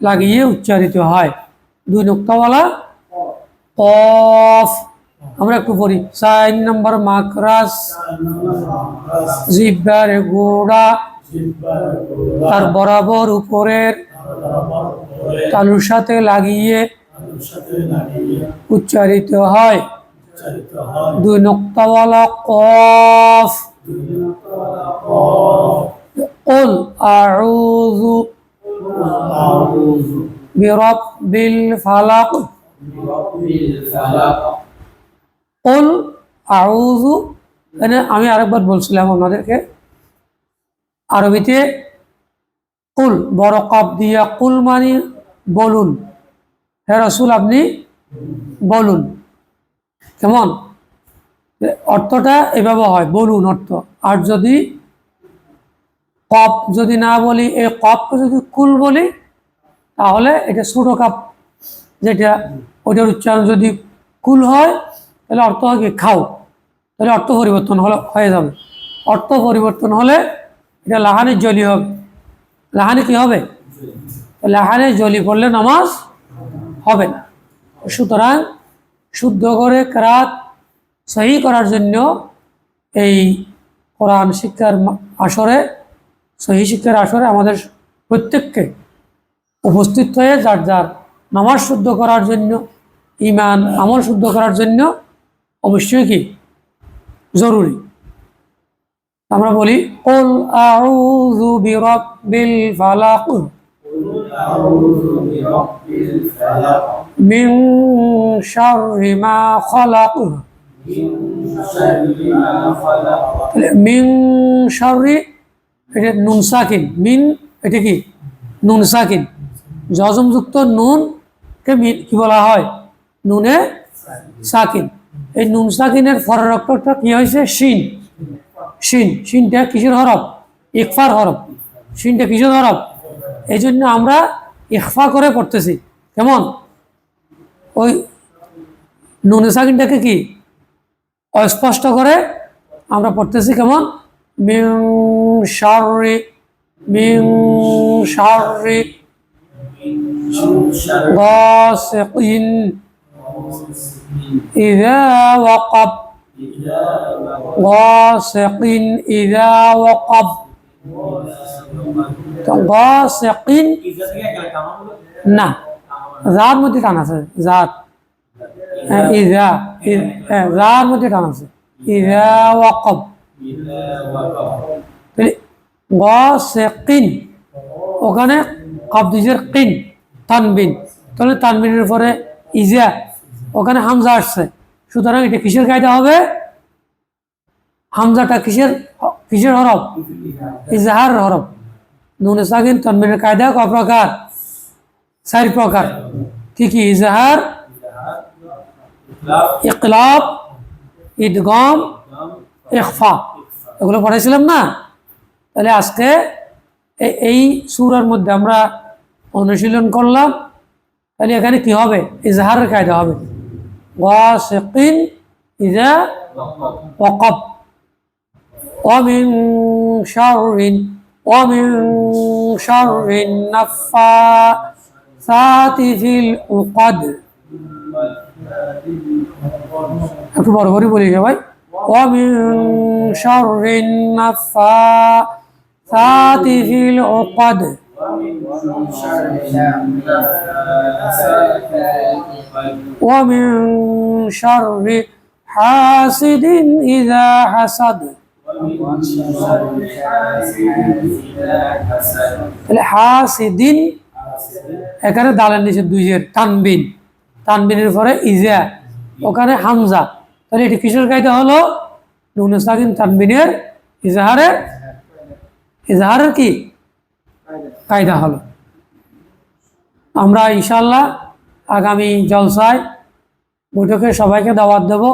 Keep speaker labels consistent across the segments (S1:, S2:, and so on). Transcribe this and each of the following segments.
S1: লাগিয়ে উচ্চারিত হয় দুই নোক্তাওয়ালা কফ আমরা একটু পড়ি চার নম্বর মাকরাস জিব্বার গোড়া তার বরাবর উপরের তালুর সাথে লাগিয়ে উচ্চারিত হয় দুই নোক্তাওয়ালা কফ قل أعوذ برب الفلق قل أعوذ মানে আমি আরেকবার বলছিলাম আপনাদেরকে আরবিতে কুল বড় কপ দিয়া কুল মানে বলুন হ্যাঁ রসুল আপনি বলুন কেমন অর্থটা এভাবে হয় বলুন অর্থ আর যদি কপ যদি না বলি, এই কপকে যদি কুল বলি, তাহলে এটা ছোটো কাপ যেটা ওটার উচ্চারণ যদি কুল হয়, তাহলে অর্থ হয় কি, খাও। তাহলে অর্থ পরিবর্তন হলে, হয়ে যাবে। অর্থ পরিবর্তন হলে এটা লাহানের জলি হবে। লাহানি কি হবে? লাহানে জলি পড়লে নামাজ হবে না। সুতরাং শুদ্ধ করে ক্রাত সহি করার জন্য এই কোরআন শিক্ষার আসরে সহি শিক্ষার আসরে আমাদের প্রত্যেককে উপস্থিত হয়ে যার যার নামাজ শুদ্ধ করার জন্য ইমান আমল শুদ্ধ করার জন্য অবশ্যই কি জরুরি। আমরা বলি, কুল আউযু বিরাব্বিল ফালাক। মিন শাররি এটা নুন সাকিন, মিন, এটা কি? নুন সাকিন। যজমযুক্ত নুন কে মিন, কি বলা হয়? নুনে সাকিন। এই নুন সাকিনের ফরের অক্ষরটা কি হয়েছে? শিন। শিন। শিনটা কিসের হরফ? ইকফার হরফ। শিনটা কিসের হরফ? এই জন্য আমরা ইকফা করে পড়তেছি। কেমন? ওই নুন সাকিনটাকে কি? অস্পষ্ট করে আমরা পড়তেছি। কেমন? মিং শারি মিং শারি গাসিকিন إذا وقب غاسق إذا وقب তো গাসিকিন না জার মধ্যে টান আছে জাত হ্যাঁ, ইজা ই- হ্যাঁ, জার মধ্যে টান আছে ইজা ওয়াকব ওখানে কবদিজের কিন তানবিন তাহলে তানবিনের পরে ইজা ওখানে হামজা আসছে। সুতরাং এটা কিসের কায়দা হবে? হামজাটা কিসের কিসের হরফ? ইজাহার হরফ। নুনে সাকিন তানবিনের কায়দা ক প্রকার? চার প্রকার। কি কি? ইজাহার ইকলাব ঈদগম ইকফা এগুলো পড়াইছিলাম না তাহলে আজকে এ- এই সুরার মধ্যে আমরা অনুশীলন করলাম তাহলে এখানে কি হবে ইজহারের কায়দা হবে ওয়াসিকিন ইজা ওয়াকাব ومن شر ومن شر النفاثات في العقد একটু বড় করে বলি সবাই ومن شر النفاثات في العقد ومن شر حاسد إذا حسد তাহলে হাসিদিন এখানে দালের নিচে দুই জের তানবিন তানবিনের পরে ইজা ওখানে হামজা তাহলে এটি কিসের কায়দা হলো? নুন সাকিন তানবিনের ইজাহারের ইজাহারের কি? কায়দা হলো। আমরা ইনশাল্লাহ আগামী জলসায় বৈঠকে সবাইকে দাওয়াত দেব।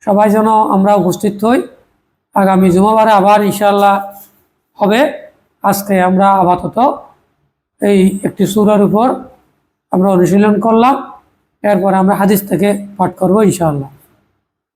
S1: সবাই যেন আমরা উপস্থিত হই। আগামী জুমাবারে আবার ইনশাল্লাহ হবে। আজকে আমরা আপাতত এই একটি সুরার উপর আমরা অনুশীলন করলাম। এরপর আমরা হাদিস থেকে পাঠ করব ইনশাআল্লাহ।